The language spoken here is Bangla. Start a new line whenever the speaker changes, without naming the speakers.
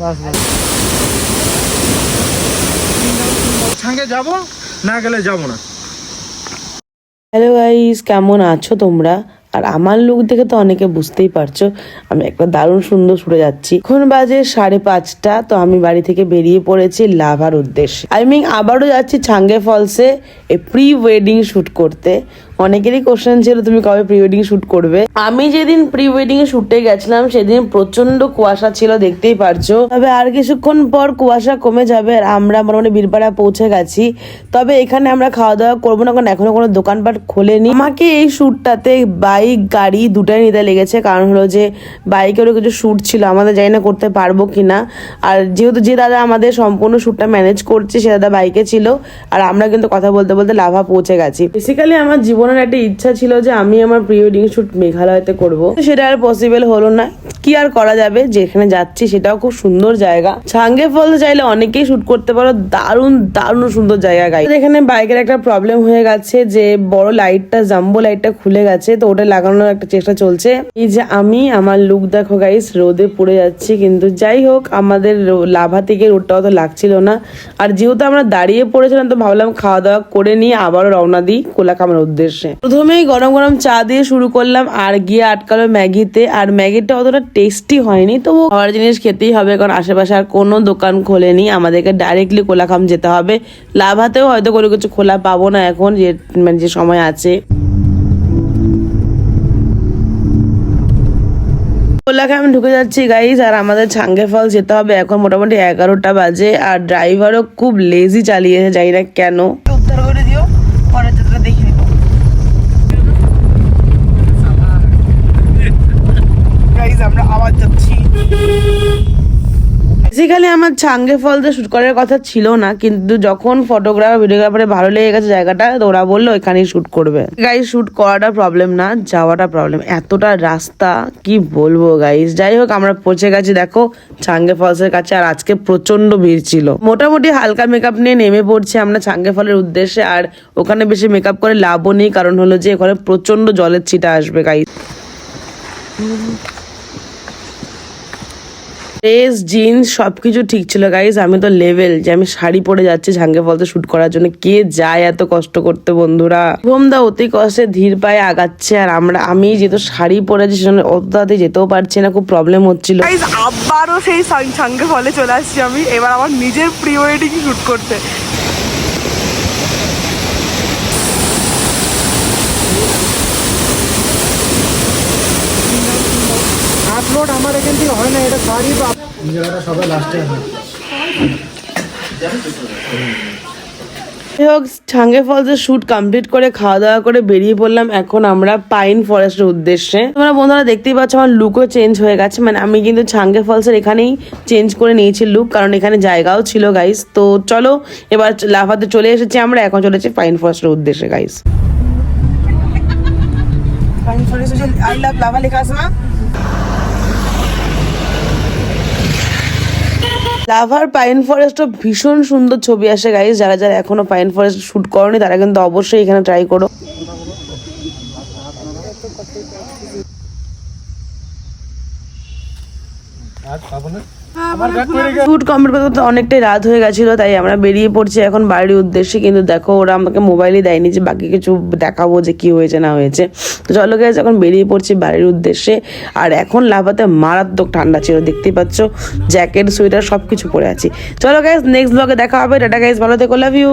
বাস বাস। সঙ্গে যাব না গেলে যাব না।
হ্যালো গাইস কেমন আছো তোমরা? আর আমার লুক দেখে তো অনেকে বুঝতেই পারছ আমি একটা দারুণ সুন্দর সুরে যাচ্ছি। এখন বাজে সাড়ে পাঁচটা তো আমি বাড়ি থেকে বেরিয়ে পড়েছি লাভার উদ্দেশ্যে। আই মিন আবারও যাচ্ছি ছাঙ্গে ফলসে এ প্রি ওয়েডিং শুট করতে। অনেকেরই কোশ্চেন ছিল, তুমি কবে প্রি ওয়েডিং শুট করবে? আমি যেদিন প্রি ওয়েডিং এ শুটে গেছিলাম, সেদিন প্রচণ্ড কুয়াশা ছিল, দেখতেই পারছ। তবে আর কিছুক্ষণ পর কুয়াশা কমে যাবে আর আমরা মোটামুটি বীরপাড়া পৌঁছে গেছি। তবে এখানে আমরা খাওয়া দাওয়া করব না, কারণ এখনও কোনো দোকানপাট খোলেনি। আমাকে এই শ্যুটটাতে বাইক গাড়ি দুটাই নিতে লেগেছে। কারণ হলো যে বাইকেরও কিছু শ্যুট ছিল, আমাদের জানি না করতে পারব কি না আর যেহেতু যে দাদা আমাদের সম্পূর্ণ শ্যুটটা ম্যানেজ করছে, সে দাদা বাইকে ছিল। আর আমরা কিন্তু কথা বলতে বলতে লাভা পৌঁছে গেছি। বেসিক্যালি আমার জীবনের একটা ইচ্ছা ছিল যে আমি আমার প্রি ওয়েডিং শ্যুট মেঘালয়তে করব। সেটা আর পসিবল হলো না। কি আর করা যাবে? যেখানে যাচ্ছি সেটাও খুব সুন্দর জায়গা। ছাঙ্গে ফল চাইলে অনেকেই শ্যুট করতে পারো। দারুণ দারুণ সুন্দর জায়গা গাই এখানে বাইকের একটা প্রবলেম হয়ে গেছে যে বড় লাইটটা জাম্বো লাইটটা খুলে গেছে। তো ওটা লাগানোর একটা চেষ্টা চলছে। এই যে আমি, আমার লুক দেখো গাইস রোদে পড়ে যাচ্ছি। কিন্তু যাই হোক, আমাদের লাভা থেকে রোদটা অত লাগছিল না। আর যেহেতু আমরা দাঁড়িয়ে পড়েছিলাম, তো ভাবলাম খাওয়া দাওয়া করে নিয়ে আবারও রওনা দিই কোলাকামের উদ্দেশ্যে। প্রথমেই গরম গরম চা দিয়ে শুরু করলাম আর গিয়ে আটকালো ম্যাগিতে। আর ম্যাগিটা অতটা টেস্টি হয়নি তবু খাওয়ার জিনিস খেতেই হবে, কারণ আশেপাশে আর কোনো দোকান খোলেনি। আমাদেরকে ডাইরেক্টলি কোলাখাম যেতে হবে। লাভাতেও হয়তো কোনো কিছু খোলা পাবো না এখন, যে মানে যে সময় আছে। কোলাকে আমি ঢুকে যাচ্ছি গাইজ আর আমাদের ছাঙ্গে ফল যেতে হবে। এখন মোটামুটি এগারোটা বাজে, আর ড্রাইভারও খুব লেজি চালিয়েছে যাই না কেন? উদ্ধার করে দিও পরের যাত্রা দেখে নিবো গাইজ আমরা আবার যাচ্ছি বেসিক্যালি আমার ছাঙ্গে ফলতে শুট করার কথা ছিল না, কিন্তু যখন ফটোগ্রাফার ভিডিওগ্রাফারে ভালো লেগে গেছে জায়গাটা, তো ওরা বলল এখানেই শ্যুট করবে। গাইজ শ্যুট করাটা প্রবলেম না, যাওয়াটা প্রবলেম এতটা রাস্তা, কি বলব গাইজ যাই হোক, আমরা পৌঁছে গেছি, দেখো, ছাঙ্গে ফলসের কাছে, আর আজকে প্রচণ্ড ভিড় ছিল। মোটামুটি হালকা মেকআপ নিয়ে নেমে পড়ছি আমরা ছাঙ্গে ফলের উদ্দেশ্যে, আর ওখানে বেশি মেকআপ করে লাভও নেই, কারণ হলো যে, ওখানে প্রচণ্ড জলের ছিটা আসবে গাইজ ড্রেস জিন্স সব কিছু ঠিক ছিল। গাইজ আমি তো লেভেল যে আমি শাড়ি পরে যাচ্ছি ঝাঙ্গে ফলতে শুট করার জন্য। কে যায় এত কষ্ট করতে বন্ধুরা? দা অতি কষ্টে ধীর পায়ে আগাচ্ছে। আর আমরা, আমি যেহেতু শাড়ি পরেছি সেজন্য অত তাড়াতাড়ি যেতেও পারছি না, খুব প্রবলেম হচ্ছিল।
আবারও সেই ঝাঙ্গে ফলে চলে আসছি আমি। এবার আমার নিজের প্রি ওয়েডিং শুট করতে।
আপলোড আমার এখান থেকে হয় না এটা সারি জায়গাটা সবাই লাস্টে হয়।
যাই হোক ছাঙ্গে ফলসের শুট কমপ্লিট করে খাওয়া দাওয়া করে বেরিয়ে পড়লাম এখন আমরা পাইন ফরেস্টের উদ্দেশ্যে। তোমরা বন্ধুরা দেখতেই পাচ্ছ আমার লুকও চেঞ্জ হয়ে গেছে। মানে আমি কিন্তু ছাঙ্গে ফলসের এখানেই চেঞ্জ করে নিয়েছি লুক কারণ এখানে জায়গাও ছিল গাইস তো চলো এবার লাফাতে চলে এসেছি আমরা। এখন চলেছি পাইন ফরেস্টের উদ্দেশ্যে guys pine forest I love Lava লেখা আছে না? লাভার পাইন ফরেস্ট ভীষণ সুন্দর ছবি আসে গাইজ যারা যারা এখনও পাইন ফরেস্ট শুট করনি, তারা কিন্তু অবশ্যই এখানে ট্রাই করো।
আর পাবো না?
কমপ্লিট করতে করতে অনেকটাই রাত হয়ে গেছিল তাই আমরা বেরিয়ে পড়ছি এখন বাড়ির উদ্দেশ্যে কিন্তু দেখো ওরা আমাকে মোবাইলই দেয়নি যে বাকি কিছু দেখাবো যে কি হয়েছে না হয়েছে। তো চলো গেছে এখন বেরিয়ে পড়ছি বাড়ির উদ্দেশ্যে। আর এখন লাভাতে মারাত্মক ঠান্ডা ছিল দেখতেই পাচ্ছ? জ্যাকেট সোয়েটার সব কিছু পরে আছি। চলো গাইজ নেক্সট ব্লগে দেখা হবে। টাটা গাইজ ভালো থেকো লাভ ইউ